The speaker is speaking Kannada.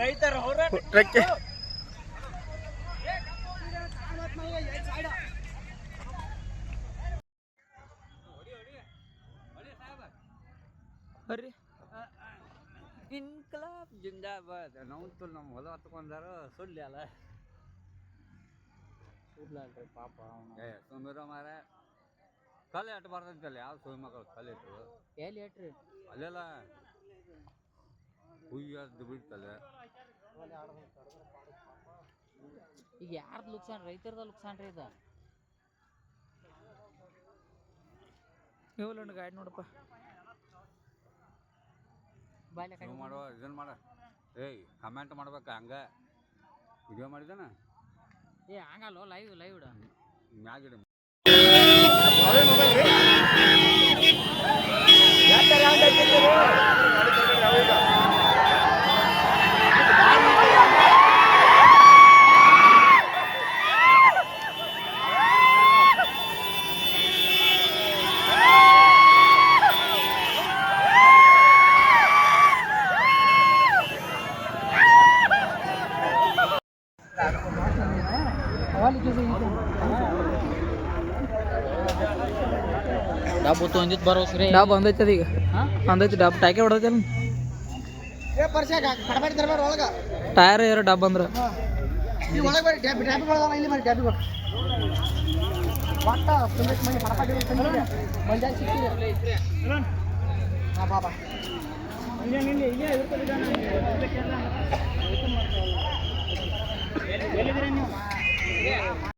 ರೈತರ ಹೋರಾಟ ಟ್ರಕ್ಕೆ. ಬರ್ರಿ. ಇನ್ಕಲಾಬ್ ಜಿಂದಾಬಾದ್. ನಾವು ನಮ್ಮ ಹೊಲ ಹತ್ಕೊಂಡಾರ ಸುಳ್ಳಿ ಅಲ್ಲ. ಸುಡ್ಲಲ್ರಿ ಪಾಪ ಅವನು. ಸುಮಿರೋ ಮಾರ ಕಲ್ಲು ಎಟ್ಟು ಬರ್ತಂತಲ್ಲ ಯಾವ ಸುಳಿ ಮಕ್ಕಳು ಕಲ್ಲು ಇಟ್ಟು ಎಲ್ಲಿ ಎಟ್ರಿ? ಅಲ್ಲೆಲ್ಲ ಹುಯ್ಯದ್ದು ಬಿಡ್ತಲ್ಲ. ಈಗ ಯಾರ್ದು ಲುಕ್ಸಾನ್ ರೈತರದ ಲುಕ್ಸಾನ್ ರೀ ಇದು. ನೀವು ಗಾಡಿ ನೋಡಪ್ಪ. ಬಾಯ್ಲೆ ಮಾಡುವ ಇದನ್ನ ಮಾಡ ಏಯ್ ಕಮೆಂಟ್ ಮಾಡ್ಬೇಕ ಹಂಗ? ವಿಡಿಯೋ ಮಾಡಿದಾನ ಏ ಹಂಗಲ್ಲೋ ಲೈವ್ ಲೈವ್ ಇಡ. ಮ್ಯಾಗಿಡ. Podemos ver, ¿eh? ಡಬ್ ತೊಂದಿತ್ತು ಬರೋಸ್ರಿ ಡಬ್ ಒಂದೈತೆ ಅದೀಗ ಒಂದೈತೆ ಡಬ್. ಟಾಕೆ ಹೊಡೆದೈತೆ ಟೈರ್ ಯಾರು ಡಬ್ ಅಂದ್ರೆ. ನೀವು